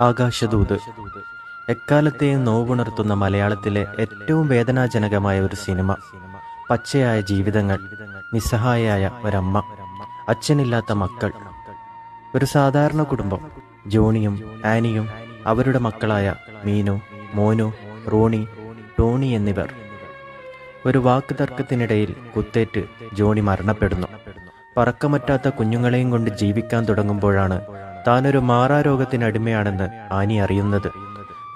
ആകാശദൂത്. എക്കാലത്തെയും നോവുണർത്തുന്ന മലയാളത്തിലെ ഏറ്റവും വേദനാജനകമായ ഒരു സിനിമ. പച്ചയായ ജീവിതങ്ങൾ നിസ്സഹായയായ ഒരമ്മ അച്ഛനില്ലാത്ത മക്കൾ. ഒരു സാധാരണ കുടുംബം. ജോണിയും ആനിയും അവരുടെ മക്കളായ മീനു മോനു റോണി ടോണി എന്നിവർ. ഒരു വാക്ക് തർക്കത്തിനിടയിൽ കുത്തേറ്റ് ജോണി മരണപ്പെടുന്നു. പറക്കമറ്റാത്ത കുഞ്ഞുങ്ങളെയും കൊണ്ട് ജീവിക്കാൻ തുടങ്ങുമ്പോഴാണ് താനൊരു മാറാരോഗത്തിനടിമയാണെന്ന് ആനി അറിയുന്നത്.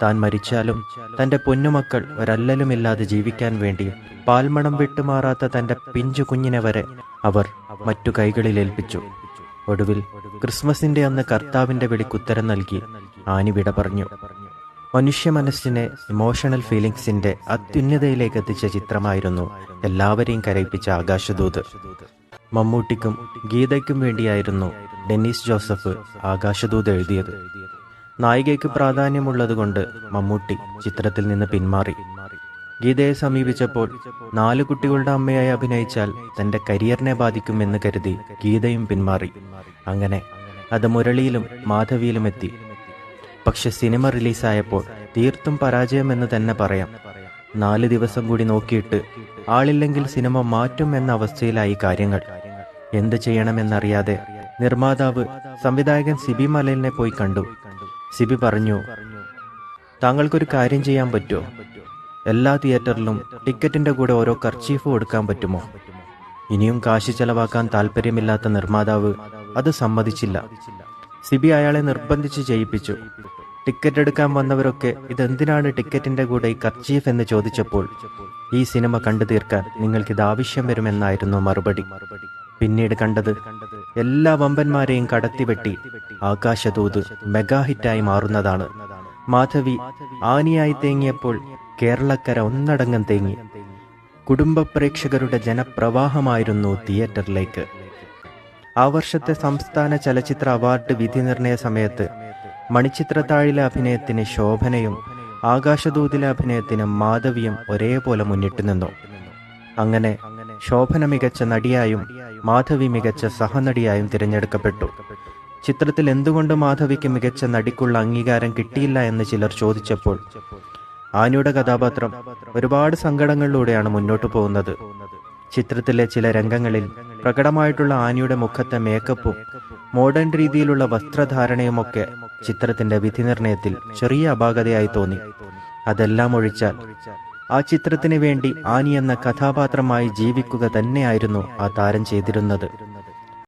താൻ മരിച്ചാലും തന്റെ പൊന്നുമക്കൾ ഒരല്ലലുമില്ലാതെ ജീവിക്കാൻ വേണ്ടി പാൽമണം വിട്ടുമാറാത്ത തന്റെ പിഞ്ചു കുഞ്ഞിനെ വരെ അവർ മറ്റു കൈകളിൽ ഏൽപ്പിച്ചു. ഒടുവിൽ ക്രിസ്മസിന്റെ അന്ന് കർത്താവിന്റെ വിളിക്കുത്തരം നൽകി ആനി വിട പറഞ്ഞു. മനുഷ്യ മനസ്സിനെ ഇമോഷണൽ ഫീലിംഗ്സിന്റെ അത്യുന്നതയിലേക്ക് എത്തിച്ച ചിത്രമായിരുന്നു എല്ലാവരെയും കരയിപ്പിച്ച ആകാശദൂത്. മമ്മൂട്ടിക്കും ഗീതയ്ക്കും വേണ്ടിയായിരുന്നു ഡെന്നീസ് ജോസഫ് ആകാശദൂത് എഴുതിയത്. നായികയ്ക്ക് പ്രാധാന്യമുള്ളതുകൊണ്ട് മമ്മൂട്ടി ചിത്രത്തിൽ നിന്ന് പിന്മാറി. ഗീതയെ സമീപിച്ചപ്പോൾ നാല് കുട്ടികളുടെ അമ്മയായി അഭിനയിച്ചാൽ തന്റെ കരിയറിനെ ബാധിക്കുമെന്ന് കരുതി ഗീതയും പിന്മാറി. അങ്ങനെ അത് മുരളിയിലും മാധവിയിലും എത്തി. പക്ഷെ സിനിമ റിലീസായപ്പോൾ തീർത്തും പരാജയമെന്ന് തന്നെ പറയാം. നാല് ദിവസം കൂടി നോക്കിയിട്ട് ആളില്ലെങ്കിൽ സിനിമ മാറ്റും എന്ന അവസ്ഥയിലായി കാര്യങ്ങൾ. എന്ത് ചെയ്യണമെന്നറിയാതെ നിർമ്മാതാവ് സംവിധായകൻ സിബി മലയിലിനെ പോയി കണ്ടു. സിബി പറഞ്ഞു താങ്കൾക്കൊരു കാര്യം ചെയ്യാൻ പറ്റുമോ? എല്ലാ തിയേറ്ററിലും ടിക്കറ്റിന്റെ കൂടെ ഓരോ കർച്ചീഫ് കൊടുക്കാൻ പറ്റുമോ? ഇനിയും കാശ് ചെലവാക്കാൻ താല്പര്യമില്ലാത്ത നിർമ്മാതാവ് അത് സമ്മതിച്ചില്ല. സിബി അയാളെ നിർബന്ധിച്ച് ചെയ്യിപ്പിച്ചു. ടിക്കറ്റ് എടുക്കാൻ വന്നവരൊക്കെ ഇതെന്തിനാണ് ടിക്കറ്റിന്റെ കൂടെ ഈ കർച്ചീഫ് എന്ന് ചോദിച്ചപ്പോൾ ഈ സിനിമ കണ്ടു തീർക്കാൻ നിങ്ങൾക്കിത് ആവശ്യം വരുമെന്നായിരുന്നു മറുപടി. പിന്നീട് കണ്ടത് എല്ലാ വമ്പന്മാരെയും കടത്തിവെട്ടി ആകാശദൂത് മെഗാഹിറ്റായി മാറുന്നതാണ്. മാധവി ആനിയായി തേങ്ങിയപ്പോൾ കേരളക്കര ഒന്നടങ്കം തേങ്ങി. കുടുംബ പ്രേക്ഷകരുടെ ജനപ്രവാഹമായിരുന്നു തിയേറ്ററിലേക്ക്. ആ വർഷത്തെ സംസ്ഥാന ചലച്ചിത്ര അവാർഡ് വിധി നിർണയ സമയത്ത് മണിച്ചിത്രത്താഴിലെ അഭിനയത്തിന് ശോഭനയും ആകാശദൂതിലെ അഭിനയത്തിന് മാധവിയും ഒരേപോലെ മുന്നിട്ട് നിന്നു. അങ്ങനെ ശോഭന മികച്ച നടിയായും മാധവി മികച്ച സഹനടിയായും തിരഞ്ഞെടുക്കപ്പെട്ടു. ചിത്രത്തിൽ എന്തുകൊണ്ട് മാധവിക്ക് മികച്ച നടിക്കുള്ള അംഗീകാരം കിട്ടിയില്ല എന്ന് ചിലർ ചോദിച്ചപ്പോൾ ആനിയുടെ കഥാപാത്രം ഒരുപാട് സങ്കടങ്ങളിലൂടെയാണ് മുന്നോട്ട് പോകുന്നത്. ചിത്രത്തിലെ ചില രംഗങ്ങളിൽ പ്രകടമായിട്ടുള്ള ആനിയുടെ മുഖത്തെ മേക്കപ്പും മോഡേൺ രീതിയിലുള്ള വസ്ത്രധാരണയുമൊക്കെ ചിത്രത്തിന്റെ വിധി നിർണയത്തിൽ ചെറിയ അപാകതയായി തോന്നി. അതെല്ലാം ഒഴിച്ചാൽ ആ ചിത്രത്തിന് വേണ്ടി ആനി എന്ന കഥാപാത്രമായി ജീവിക്കുക തന്നെയായിരുന്നു ആ താരം ചെയ്തിരുന്നത്.